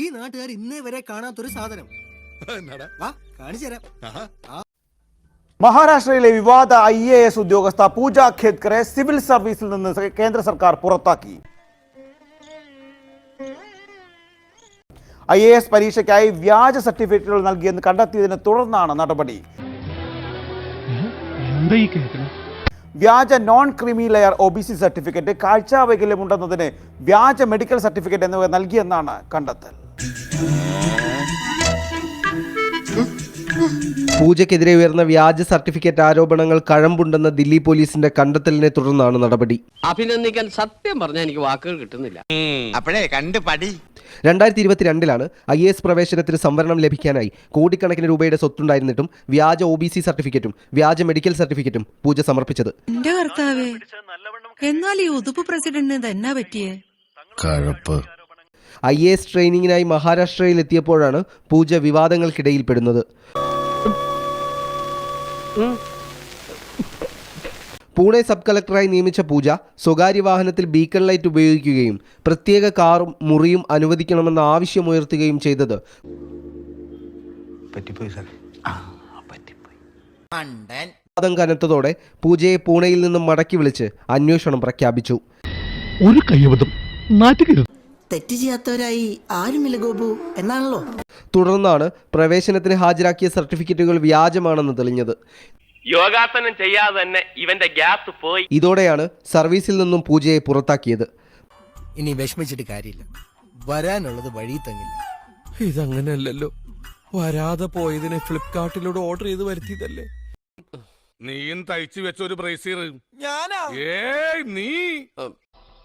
ഈ നാട്ടുകാർ ഇന്നേ വരെ കാണാത്തൊരു സാധനം. വാ കാണിച്ചു തരാം. മഹാരാഷ്ട്രയിലെ വിവാദ ഐ എ എസ് ഉദ്യോഗസ്ഥ പൂജ ഖേദ്കറെ സിവിൽ സർവീസിൽ നിന്ന് കേന്ദ്ര സർക്കാർ പുറത്താക്കി. ഐ എ എസ് പരീക്ഷയ്ക്കായി വ്യാജ സർട്ടിഫിക്കറ്റുകൾ നൽകിയെന്ന് കണ്ടെത്തിയതിനെ തുടർന്നാണ് നടപടി. വ്യാജ non creamy layer O B C certificate കാഴ്ചാവൈകല്യമുണ്ടെന്നതിന് വ്യാജ മെഡിക്കൽ സർട്ടിഫിക്കറ്റ് എന്നിവ നൽകിയെന്നാണ് കണ്ടെത്തൽ. പൂജയ്ക്കെതിരെ ഉയർന്ന വ്യാജ സർട്ടിഫിക്കറ്റ് ആരോപണങ്ങൾ കഴമ്പുണ്ടെന്ന ദില്ലി പോലീസിന്റെ കണ്ടെത്തലിനെ തുടർന്നാണ് നടപടി. അഭിനന്ദിക്കാൻ സത്യം പറഞ്ഞാൽ എനിക്ക് വാക്കുകൾ കിട്ടുന്നില്ല. അപ്പോഴേ കണ്ട് പടി. രണ്ടായിരത്തി ഇരുപത്തിരണ്ടിലാണ് ഐ എ എസ് പ്രവേശനത്തിന് സംവരണം ലഭിക്കാനായി കോടിക്കണക്കിന് രൂപയുടെ സ്വത്തുണ്ടായിരുന്നിട്ടും വ്യാജ ഒ ബി സി സർട്ടിഫിക്കറ്റും വ്യാജ മെഡിക്കൽ സർട്ടിഫിക്കറ്റും പൂജ സമർപ്പിച്ചത്. എന്റെ കർത്താവേ എന്നാൽ ഈ ഉതുപ്പ് പ്രസിഡന്റിന് തന്നെ പറ്റിയേ? കഴപ്പ്. ഐ എ എസ് ട്രെയിനിങ്ങിനായി മഹാരാഷ്ട്രയിൽ എത്തിയപ്പോഴാണ് പൂജ വിവാദങ്ങൾക്കിടയിൽപ്പെടുന്നത്. പൂനെ സബ് കളക്ടറായി നിയമിച്ച പൂജ സ്വകാര്യ വാഹനത്തിൽ ബീക്കൺ ലൈറ്റ് ഉപയോഗിക്കുകയും പ്രത്യേക കാറും മുറിയും അനുവദിക്കണമെന്ന ആവശ്യമുയർത്തുകയും ചെയ്തത്. വാദം കനത്തതോടെ പൂജയെ പൂനെയിൽ നിന്നും മടക്കി വിളിച്ച് അന്വേഷണം പ്രഖ്യാപിച്ചു. ഒരു കയ്യബദ്ധം. നാറ്റുകരുത്. തെറ്റ് ചെയ്യാത്തവരായി ആരുമില്ല ഗോപു. എന്നാണല്ലോ? തുടർന്നാണ് പ്രവേശനത്തിന് ഹാജരാക്കിയ സർട്ടിഫിക്കറ്റുകൾ വ്യാജമാണെന്ന് തെളിഞ്ഞത്. യോഗാസനം ചെയ്യാതെ തന്നെ ഇവന്റെ ഗ്യാസ് പോയി. ഇതോടെയാണ് സർവീസിൽ നിന്നും പൂജയെ പുറത്താക്കിയത്. ഇനി വിഷമിച്ചിട്ട് കാര്യമില്ല. വരാനുള്ളത് വഴി തങ്ങില്ല. ഇതങ്ങനെയല്ലല്ലോ. വരാതെ പോയതിനെ ഫ്ലിപ്കാർട്ടിലൂടെ ഓർഡർ ചെയ്ത് വരുത്തിയതല്ലേ? നീയും തയ്ച്ചു വെച്ച ഒരു ബ്രേസീർ ഞാനാ? ഏയ് നീ.